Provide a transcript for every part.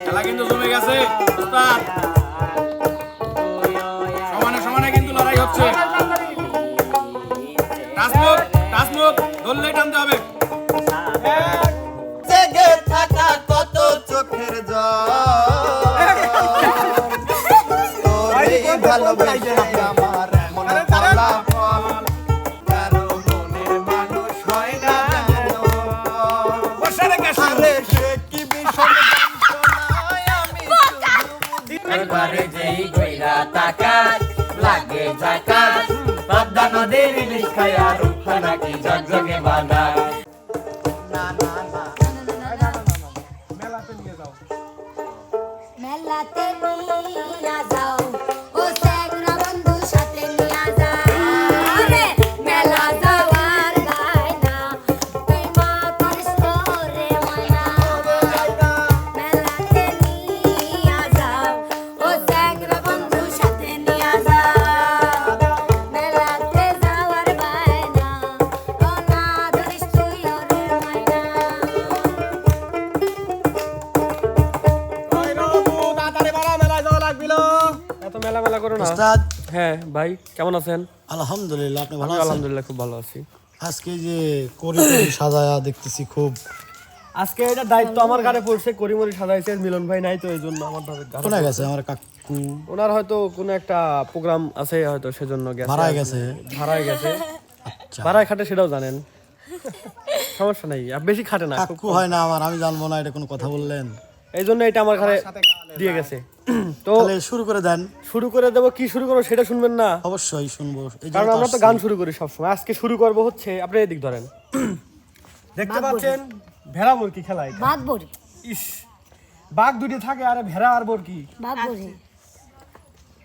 খেলা কিন্তু জমে গেছে উস্তাদ সমানে সমানে কিন্তু লড়াই হচ্ছে। টাসমুখ টাসমুখ ধরলেই টানতে হবে। জেগে থাকা কত চোখের জল। তোরই ভালোবেসে পদ্মা নদীর ইলিশ খায়া রূপা নাকি জগজগে বানায় কেমন আছেন? আলহামদুলিল্লাহ আপনি ভালো আলহামদুলিল্লাহ খুব ভালো আছি। আজকে যে করি করি সাজায়া দেখতেছি খুব। আজকে এটা দায়িত্ব আমার ঘাড়ে পড়ছে করিমরি সাজাইছে মিলন ভাই নাই তো এই জন্য আমার ঘাড়ে গেছে আমার কাকু? ওনার হয়তো কোনো একটা প্রোগ্রাম আছে হয়তো সেজন্য গেছে। ভাড়ায় গেছে? ভাড়ায় গেছে। আচ্ছা। ভাড়ায় খাটে সেটাও জানেন। সমস্যা নাই আর বেশি খাটে না কাকু হয় না আমার আমি জানব না এটা কোনো কথা বললেন। এই জন্য এটা আমার ঘরে দিয়ে গেছে। তো শুরু করে দেন। শুরু করে দেবো কি শুরু করব সেটা শুনবেন না? অবশ্যই শুনব। কারণ আমরা তো গান শুরু করি সবসময়। আজকে শুরু করব হচ্ছে আপনি এদিক ধরেন। দেখতে পাচ্ছেন ভেড়া মুরগি খেলা বাঘ বড়ি ইস বাঘ দুটি থাকে আর ভেড়া আর মুরগি। বাঘ বড়ি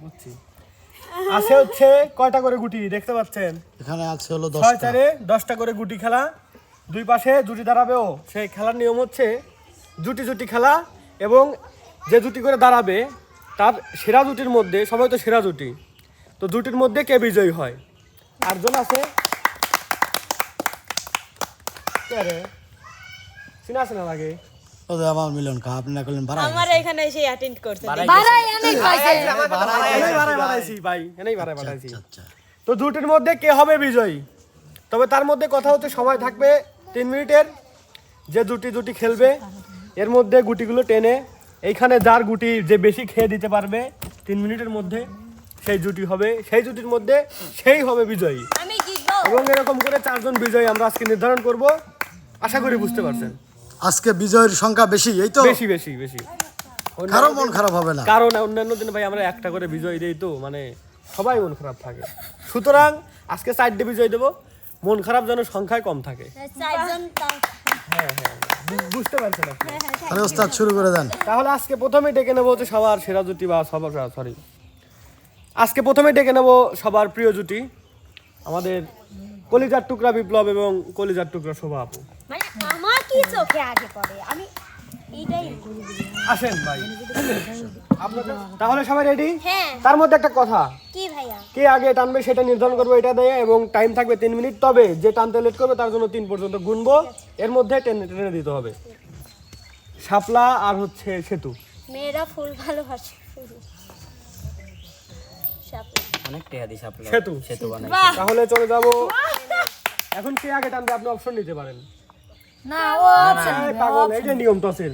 বুঝছি। আছে হচ্ছে কয়টা করে গুটি দেখতে পাচ্ছেন? এখানে আছে হলো ছয় দশটা চারে দশটা করে গুটি খেলা। দুই পাশে জুটি দাঁড়াবেও সেই খেলার নিয়ম হচ্ছে জুটি জুটি খেলা এবং যে জুটি করে দাঁড়াবে তার সেরা জুটির মধ্যে সবাই তো সেরা জুটি তো জুটির মধ্যে কে বিজয়ী হয়? আটজন আছে। চিনা আছে না লাগে আমার মিলন আপনি না করলেন ভাড়া আমার এখানে এসে অ্যাটেন্ড করছে। বাড়াই অনেক হয়েছে এনেই বাড়াইছি ভাই এনেই বাড়াইছি। আচ্ছা তো জুটির মধ্যে কে হবে বিজয়ী? তবে তার মধ্যে কথা হচ্ছে সময় থাকবে তিন মিনিটের যে জুটি জুটি খেলবে এর মধ্যে গুটিগুলো টেনে এইখানে যার গুটি যে বেশি খেয়ে দিতে পারবে তিন মিনিটের মধ্যে সেই জুটি হবে। সেই জুটির মধ্যে সেই হবে বিজয়ী। এবং এরকম করে চারজন বিজয়ী আমরা আজকে নির্ধারণ করব। আশা করি বুঝতে পারছেন। আজকে বিজয়ের সংখ্যা বেশি এই তো? বেশি বেশি বেশি। কারও মন খারাপ হবে না। কারণ অন্যান্য দিনে ভাই আমরা একটা করে বিজয় দেই তো মানে সবাই মন খারাপ থাকে। সুতরাং আজকে চারটে বিজয় দেবো। মন খারাপ যেন সংখ্যায় কম থাকে। বুঝতে পারছেন আপনি? তাহলে ওস্তাদ শুরু করে দেন। তাহলে আজকে প্রথমে ডেকে নেব হচ্ছে সবার সেরা জুটি বা সবার সরি আজকে প্রথমে ডেকে নেব সবার প্রিয় জুটি আমাদের কলিজার টুকরা বিপ্লব এবং কলিজার টুকরা শোভা আপু। মানে আমার কি চোখে আগে পড়ে? আমি এইটাই আসেন ভাই। আপনাদের তাহলে সবাই রেডি হ্যাঁ। তার মধ্যে একটা কথা। কি? কে আগে টানবে সেটা নির্ধারণ করব এটা দেয় এবং টাইম থাকবে তিন মিনিট। তবে যে টানতে লেট করবে তার জন্য তিন পর্যন্ত গুনবো। এর মধ্যে টেনে টেনে দিতে হবে। শাপলা আর হচ্ছে সেতু। মেয়েরা ফুল ভালোবাসে। অনেক টেহা দিস আপনার সেতু সেতু বানাই তাহলে চলে যাব। এখন কে আগে টানবে আপনি অপশন নিতে পারেন। না ও অপশন পাগল এই যে নিয়ম তসিল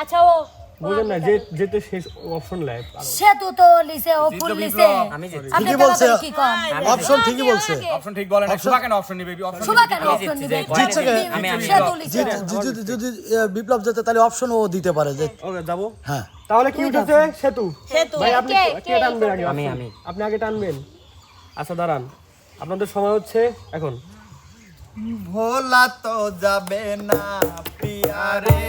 আচ্ছা ও বুঝেন না যে যেতে শেষ অপশন লেয় সেতু তো লিসে ও ফুল লিসে আমি ঠিকই বলছে। তাড়াতাড়ি কি কম। অপশন ঠিকই বলছে। অপশন ঠিক বলে না শুভা কেন অপশন নিবে। অপশন শুভা কেন অপশন নিবে। জিতছে আমি আমি সেতু লিসে জি- জি- যদি যদি বিপ্লব যেতে তাহলে অপশন ও দিতে পারে যে ওকে যাব? হ্যাঁ। তাহলে কি উঠেছে? সেতু। সেতু। ভাই আপনি কে, কে কে টানবেন আগে? আমি, আমি। আপনি আগে টানবেন। আচ্ছা দাঁড়ান। আপনাদের সময় হচ্ছে এখন। ভোলা তো যাবে না পিয়ারে।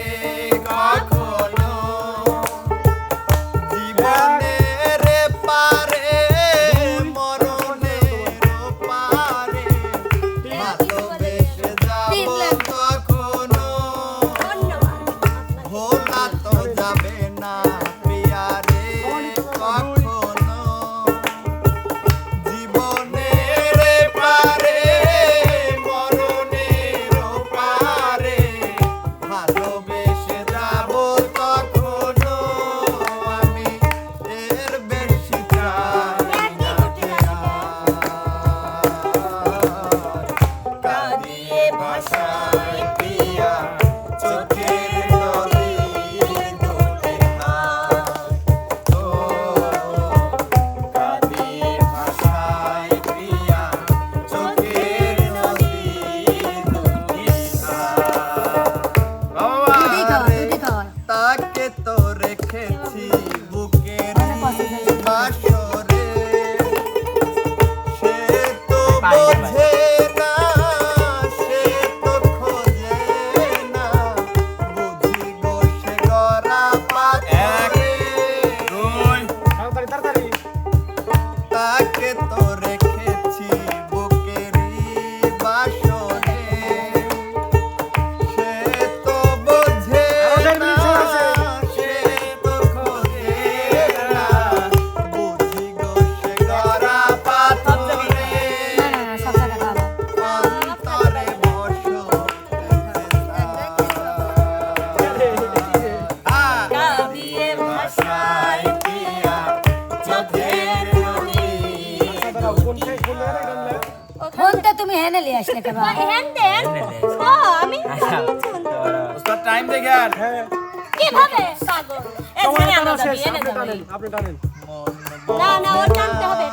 হেনে লিয়ে আসলে কেবা হ্যান দেন। ও আমি উস্তাদ টাইম দেখেন কীভাবে? পাগল। এ সময় ছেড়ে টানা আমরা যাবি। এনে আপনি আপনি টানেন। না না ওর টানতে হবে।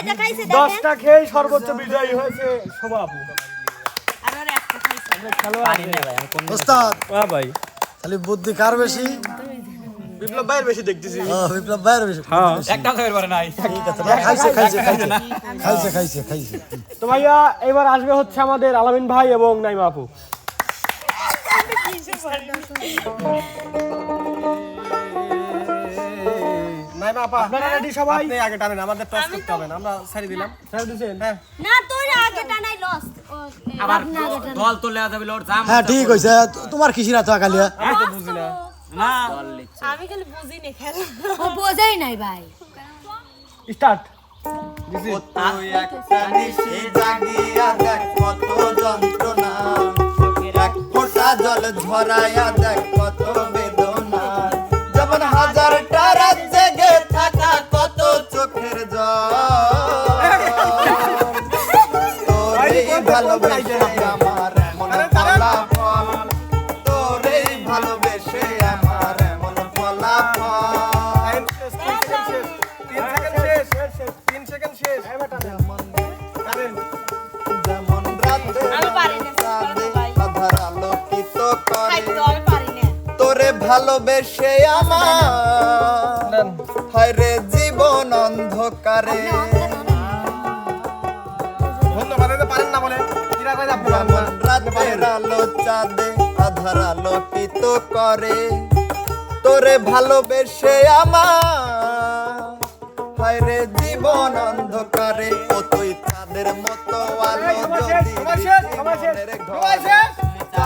কয়টা খাইছে দেখেন। দশটা খেয়ে সর্বোচ্চ বিজয়ী হয়েছে ওস্তাদ। হ্যাঁ ভাই। খালি বুদ্ধি কার বেশি? বিপ্লব ভাইয়ের বেশি দেখতেছি। ও, বিপ্লব ভাইয়ের বেশি। হ্যাঁ। একটা খাইবার পারে নাই। ঠিক আছে খাইছে খাইছে। খাইছে খাইছে খাইছে খাইছে। তো ভাইয়া এবার আসবে হচ্ছে আমাদের আলামিন ভাই এবং নাইমা আপু। নাইমা আপা আপনারা রেডি সবাই? আপনি আগে টানেন আমাদের টস করতে হবে না আমরা ছাড়ি দিলাম। ছাড়ি দিছেন হ্যাঁ। না তোর আগে টানাই লস আবার দল তো লেয়া যাবে ওর জাম হ্যাঁ ঠিক হয়েছে। তোমার কিসির এত কালিয়া আমি তো বুঝি না। না। আমি খালি বুঝিনি খেলা। ও বোঝেই নাই ভাই। স্টার্ট তুই একটা নিশি জাগিয়া দেখ কত যন্ত্রণা। এক ফোঁটা জল ঝরাইয়া দেখ কত বেদনা। যেমন হাজারটা ভালোবেসে আমার এমন ফলাফল। তোরেই ভালোবেসে আমার এমন ফলাফল। তিন সেকেন্ড শেষ। যেমন রাতে আধার আলোকিত করে। তোরে ভালোবেসে আমার। হায় রে জীবন অন্ধকারে রাতের আলো চাঁদে আধার আলোকিত করে। তোরে ভালোবেসে আমার। হায় রে জীবন অন্ধকারে ও তুই চাঁদের মতো আলো যদি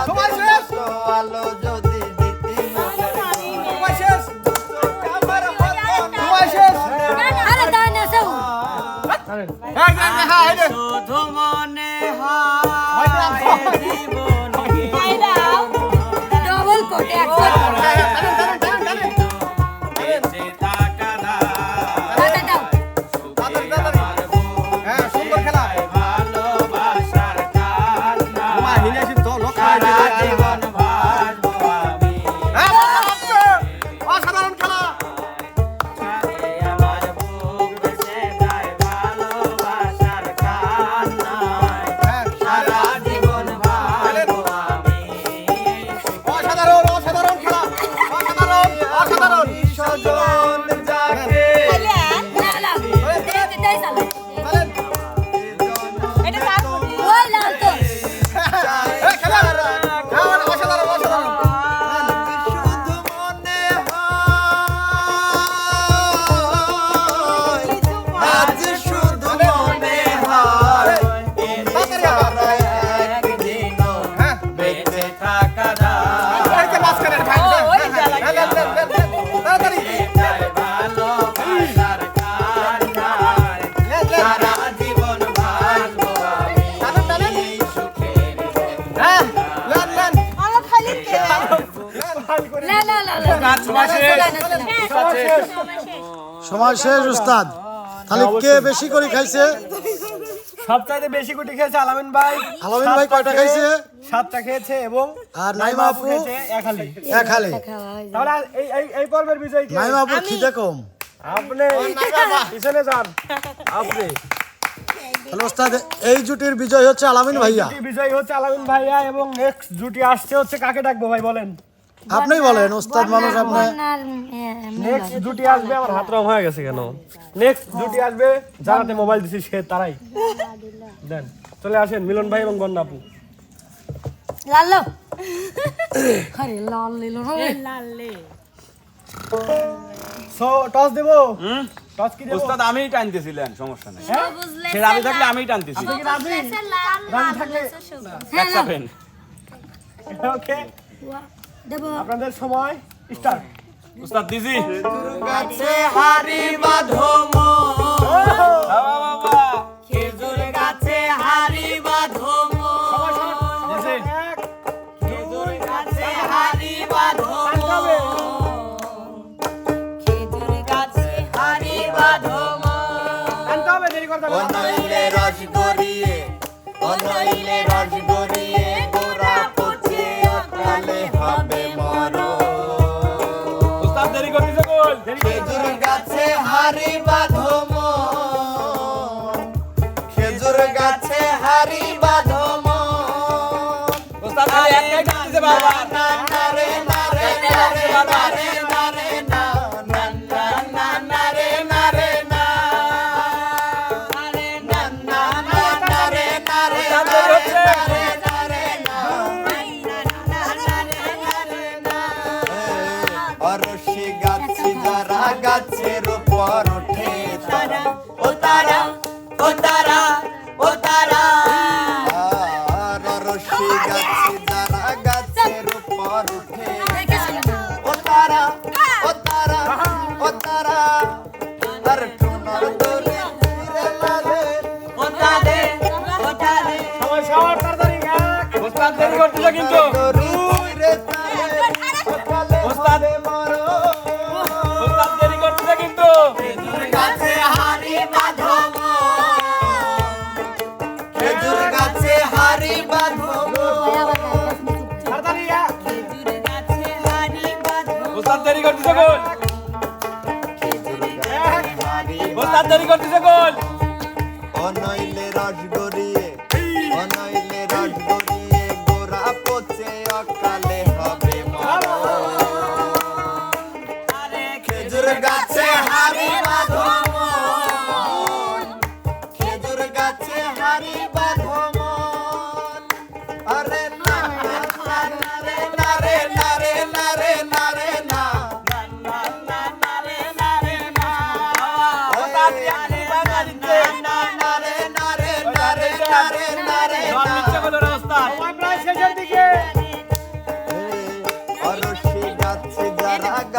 সময় 네, 네, 뭐. সময় শেষ। সময় শেষ। উস্তাদ। খালি কে বেশি করে খাইছে? সবচাইতে বেশি গুটি খেয়েছে আলামিন ভাই। আলামিন ভাই কয়টা খাইছে? সাতটা খেয়েছে এবং আর নাইমা আপু আপু? খেয়েছে এক হালি। এক হালে। তাহলে এই এই এই পর্বের বিজয় কে? নাইমা আপুর খিদে কম। আপনি পিছনে যান। আপনি। তাহলে ওস্তাদ এই জুটির বিজয় হচ্ছে আলামিন ভাইয়া। বিজয়ী হচ্ছে আলামিন ভাইয়া এবং নেক্সট জুটি আসছে হচ্ছে কাকে ডাকবো ভাই বলেন? আপনিই বলেন ওস্তাদ মানুষ আপনি বন্যার, এ, নেক্সট জুটি আসবে আমার হাত রং হয়ে গেছে কেন? নেক্সট জুটি আসবে যারাতে মোবাইল দিছি সে তারাই। দেন চলে আসেন মিলন ভাই এবং বন্যাপু লাল্লো। আরে লাল লিলো না সো টস দেবো? টস কি দেবো? উস্তাদ আমিই টানতেছিলেন সমস্যা নাই। সে রাজি থাকলে আমিই টানতেছি। আপনি রাজি? রাজি থাকলে ওকে আপনাদের সময় স্টার্ট উস্তাদ দিজি। গাছে হারি বাঁধো খেজুর গাছে হারি বাঁধো খেজুর গাছে হারি বাঁধো খেজুর গাছে হারি অনইলে রস গড়িয়ে অনইলে খেজুর গাছে হারি বাঁধো খেজুর গাছে হারি বাঁধো বাবা নারে নারে নারে না উস্তাদ দেরি করতেছে কিন্তু?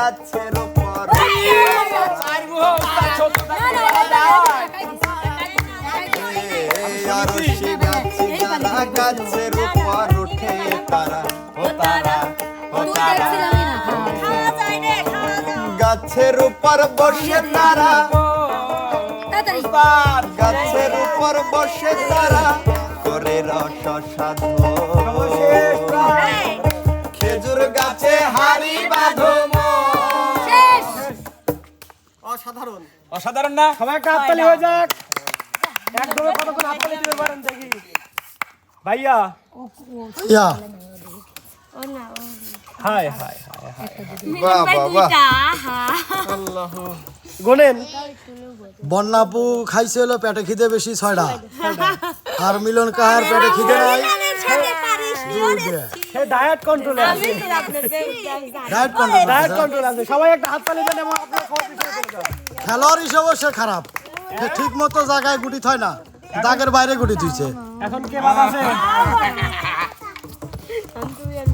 গাছের উপর। গাছে যারা গাছের উপর উঠে তারা ও তারা ও তারা। গাছের উপর বসে তারা। গাছের উপর বসে তারা করে রস সাধু খেজুর গাছে হারি বাঁধো। অসাধারণ। অসাধারণ না? সবাই একটা হাততালি হয়ে যাক। একদমই কতক্ষণ হাততালি দিতে পারেন দেখি। ভাইয়া। ইয়া। হাই হাই হাই বাহ। বাহ বাহ গোনেন। বন্যাপু খাইছে হলো পেটে খিদে বেশি ছয়টা। আর মিলন কাহার পেটে খিদে নাই। সে ডায়েট কন্ট্রোলে আছে। ডায়েট কন্ট্রোল ডায়েট কন্ট্রোল আছে। সবাই একটা হাততালি দেন এবং আপনার খাওয়া পিছনে চলে যান। খেলোয়াড় হিসেবে সে খারাপ। সে ঠিক মতো জায়গায় গুটি থয় না। দাগের বাইরে গুটি তুইছে এখন কে বাদ আছে?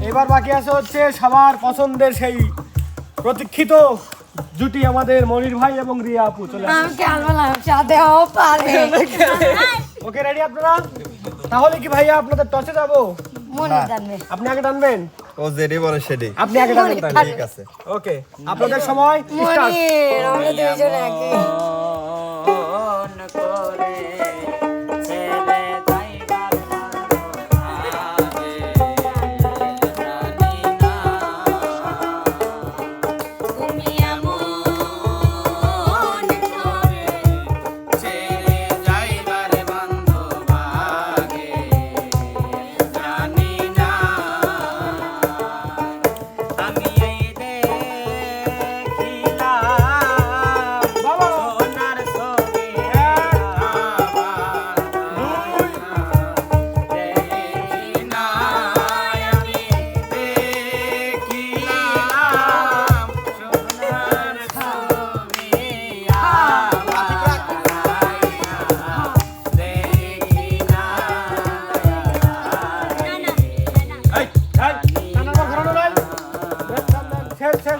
এবার বাকি আছে হচ্ছে সবার পছন্দের সেই প্রতীক্ষিত জুটি আমাদের মনির ভাই এবং রিয়া আপু চলে ওকে রেডি আপনারা? তাহলে কি ভাইয়া আপনাদের টসে যাব? আপনি আগে টানবেন? ও যেটি বলে সেটি আপনি আগে টানবেন ঠিক আছে। ওকে আপনাদের সময় মনির আমরা দুইজন আগে।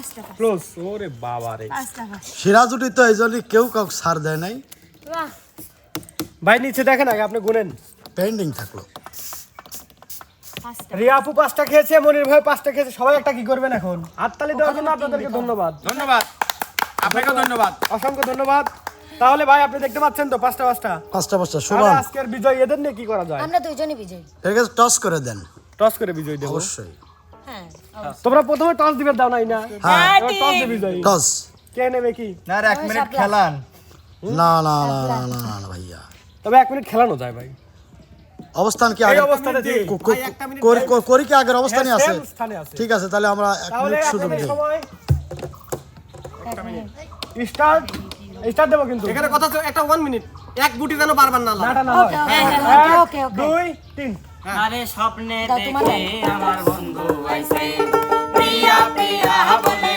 পাঁচটা ক্লোজ ওরে বাবা রে। পাঁচটা পাঁচটা। তো এই কেউ কাউকে সার দেয় নাই। বাহ। ভাই নিচে দেখেন আগে আপনি গুনেন। পেন্ডিং থাকল। রিয়া আপু পাঁচটা খেয়েছে মনির ভাই পাঁচটা খেয়েছে সবাই একটা কি করবেন এখন? হাততালি দেওয়ার জন্য আপনাদেরকে ধন্যবাদ। ধন্যবাদ। আপনাকেও ধন্যবাদ। অসংখ্য ধন্যবাদ। তাহলে ভাই আপনি দেখতে পাচ্ছেন তো পাঁচটা পাঁচটা? পাঁচটা পাঁচটা আজকের বিজয় এদের নিয়ে কি করা যায়? আমরা দুইজনই বিজয়ী। এর কাছে টস করে দেন। টস করে বিজয় দেবো। অবশ্যই। তোমরা প্রথমে টস দিবে দাও নাই না? হ্যাঁ টস দিয়ে বিজয় টস কে নেবে কি? না আর এক মিনিট খেলান। না না না না না না না ভাইয়া। তবে এক মিনিট খেলানো যায় ভাই। অবস্থান কি আগে? কো- করি- কি আগের অবস্থানে আছে? স্থানে আছে। ঠিক আছে তাহলে আমরা এক তাহলে মিনিট সুযোগ দিই। স্টার্ট স্টার্ট দেবো কিন্তু। এখানে কথা হচ্ছে একটা ওয়ান মিনিট এক গুটি যেন বারবার না লাগে। নাটা না হয়। ওকে ওকে এক, ওকে দুই তিন। আরে স্বপ্নে দেখে আমার বন্ধু আইছে প্রিয়া প্রিয়া বলে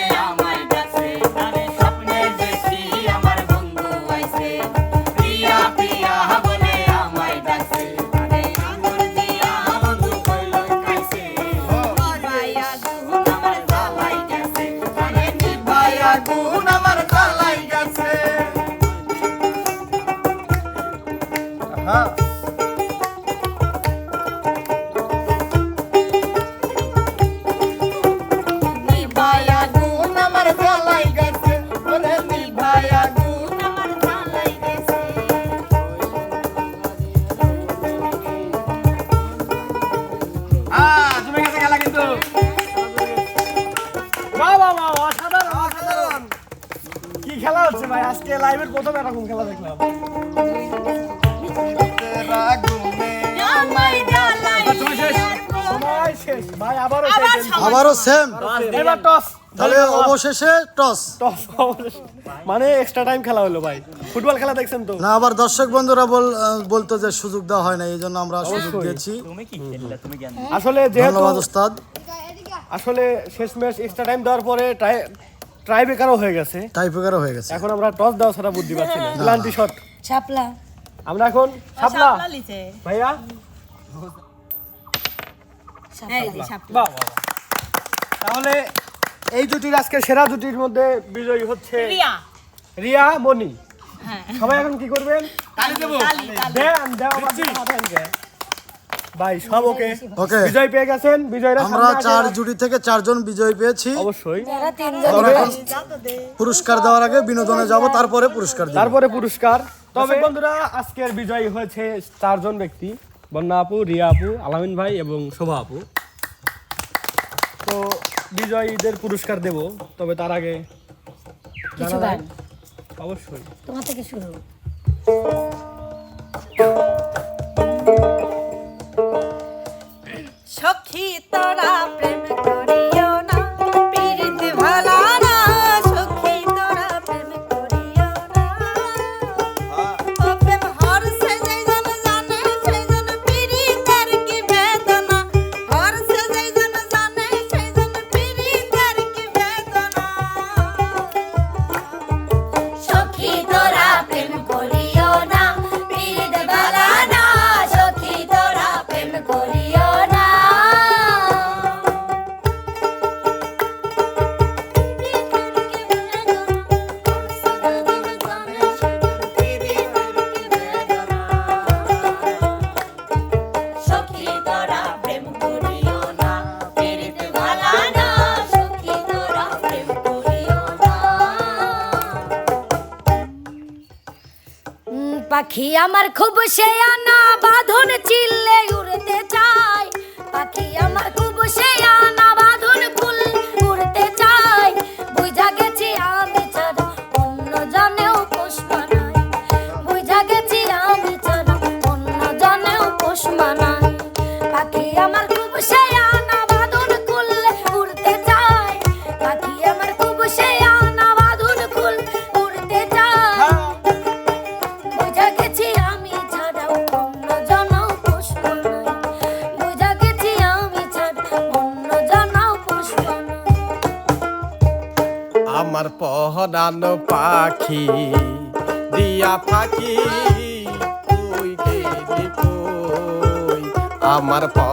সেম। এবার টস তাহলে অবশেষে টস টস মানে এক্সট্রা টাইম খেলা হলো ভাই। ফুটবল খেলা দেখছেন তো? না আবার দর্শক বন্ধুরা বল বলতো যে সুযোগ দেওয়া হয় না এই জন্য আমরা সুযোগ। দিয়েছি। আসলে যেহেতু ধন্যবাদ উস্তাদ আসলে শেষ ম্যাচ এক্সট্রা টাইম দেওয়ার পরে ট্রাই ট্রাই বেকারও হয়ে গেছে। টাইপেকারও হয়ে গেছে। এখন আমরা টস দেওয়া ছাড়া বুদ্ধি পাচ্ছি না। প্লান্টি শট ছাপলা। আমরা এখন লিছে। ভাইয়া? এই যে শাপলা বাহ বাহ, বাহ। তাহলে এই দুটির আজকে সেরা দুটির মধ্যে বিজয়ী হচ্ছে রিয়া। রিয়া মনি। হ্যাঁ। সবাই এখন কি করবেন? তালি দেবো। দেন দেও ভাই সব ওকে। ওকে। বিজয় পেয়ে গেছেন বিজয়রা আমরা চার জুটি থেকে চারজন বিজয় পেয়েছি। অবশ্যই। পুরস্কার দেওয়ার আগে বিনোদনে যাব তারপরে পুরস্কার দিব। তারপরে পুরস্কার। তবে বন্ধুরা আজকের বিজয়ী হয়েছে চারজন ব্যক্তি। বন্যা আপু রিয়া আপু আলামিন ভাই এবং শোভা আপু। তো বিজয়ীদের পুরস্কার দেব তবে তার আগে কিছু জানা গান। অবশ্যই। তোমার থেকে শুরু। সখী তোরা প্রেম পাখি আমার খুব সে আনা বাঁধন চিল্লে উড়তে চাই পাখি আমার খুব সে পাখি দিয়া পাখি কই আমার পহরানো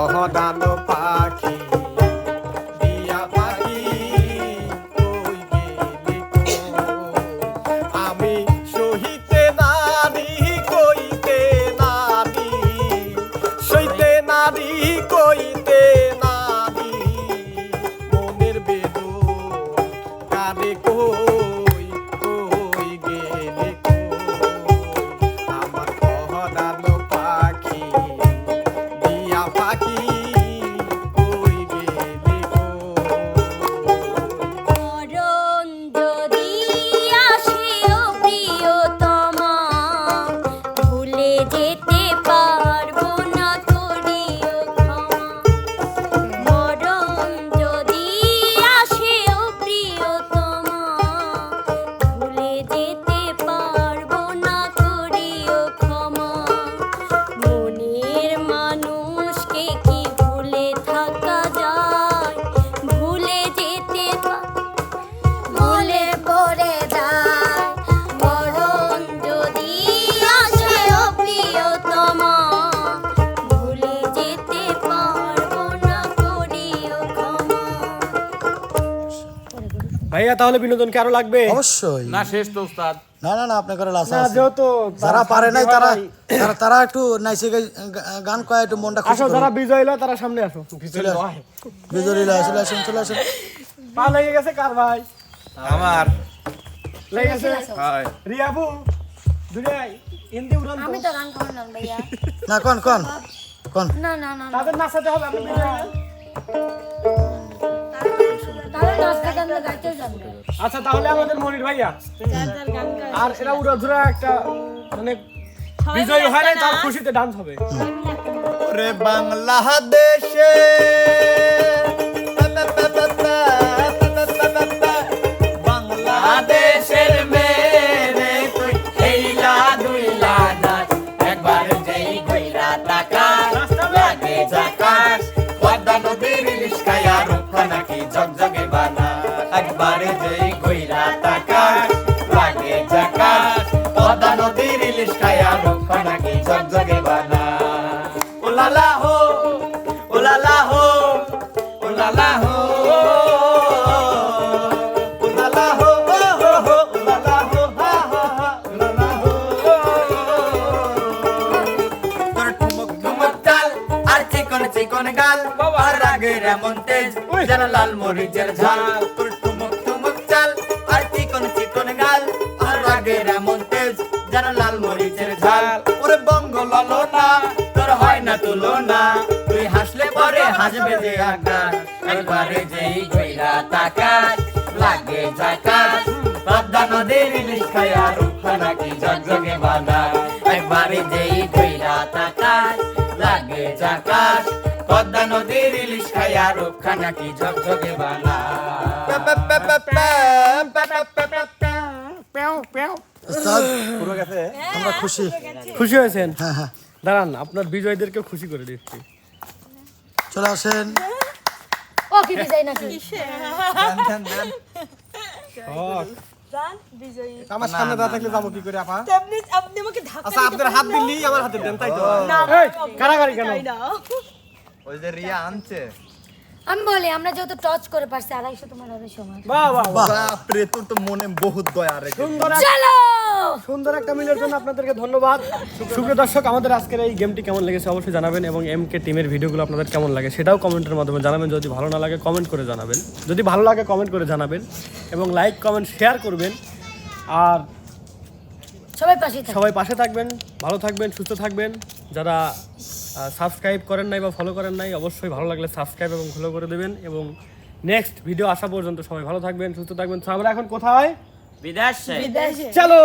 ভাইয়া তাহলে বিনোদন কি আরও লাগবে? অবশ্যই। না শেষ তো উস্তাদ। না না না আপনার লাসা না যেহেতু যারা পারে নাই তারা তারা- তারা একটু নাইসে গাই- গান কয় একটু মনটা খুশি আসো যারা বিজয় হলো তারা সামনে আসো। বিজলি চলে আসেন চলে আসেন। পা লেগে গেছে কার ভাই? আমার। লেগে গেছে? হয়। রিয়াবু দুনিয়ায় হিন্দি উড়ান। আমি তো গান করলাম ভাইয়া। না কোন কোন? কোন? না না না না। তাদের নাচাতে হবে আমরা বিজয় না। আচ্ছা তাহলে আমাদের মনির ভাইয়া। আর এরা উড়া ধুরা একটা মানে বিজয় হয় তার খুশিতে ডান্স হবে। রে বাংলাদেশে চিকন গাল আর রাগের এমন তেজ যেন লাল মরিচের ঝাল। তোর ঠুমক ঠুমক চাল আর চিকন চিকন গাল আর রাগের এমন তেজ যেন লাল মরিচের ঝাল। ওরে বঙ্গ ললনা তোর হয় না তুলনা। তুই হাসলে পরে হাসবে যে আকাশ একবারে যেই গইরা তাকাস লাগে জাকাস পদ্মা নদীর ইলিশ খায়া নাকি ঝকঝকে বাদাম একবারে যেই কইরা তাকাস লাগে জাকাস পদ্মা নদীর ইলিশ খাইয়া রূপখা নাকি ঝকঝকে উস্তাদ আমরা খুশি। খুশি হয়েছেন? হ্যাঁ হ্যাঁ। দাঁড়ান আপনার বিজয়ীদেরকেও খুশি করে দিচ্ছি। চলে আসেন। ও কি বিজয় নাকি? আমার সামনে দাঁড়া থাকলে যাব কি করে আপা? আপনি আমাকে আচ্ছা আপনার হাত দিল্লি আমার হাতে দেন তাই তো? কারাগারি কেন? ওই যে রিয়া আনছে। আমি বলি আমরা যেহেতু টচ করে পারছি আড়াইশো তোমার আড়াইশো আমার বাহ বাহ বাহ। বাপরে তোর তো মনে বহুত দয়া রে সুন্দর চলো! সুন্দর একটা মিলের জন্য আপনাদেরকে ধন্যবাদ। সুপ্রিয় দর্শক আমাদের আজকের এই গেমটি কেমন লেগেছে অবশ্যই জানাবেন এবং এম কে টিমের ভিডিওগুলো আপনাদের কেমন লাগে সেটাও কমেন্টের মাধ্যমে জানাবেন। যদি ভালো না লাগে কমেন্ট করে জানাবেন। যদি ভালো লাগে কমেন্ট করে জানাবেন। এবং লাইক কমেন্ট শেয়ার করবেন। আর সবাই পাশে সবাই পাশে থাকবেন ভালো থাকবেন সুস্থ থাকবেন। যারা সাবস্ক্রাইব করেন নাই বা ফলো করেন নাই অবশ্যই ভালো লাগলে সাবস্ক্রাইব এবং ফলো করে দেবেন। এবং নেক্সট ভিডিও আসা পর্যন্ত সবাই ভালো থাকবেন সুস্থ থাকবেন। তো আমরা এখন কোথায়? বিদেশে। চলো!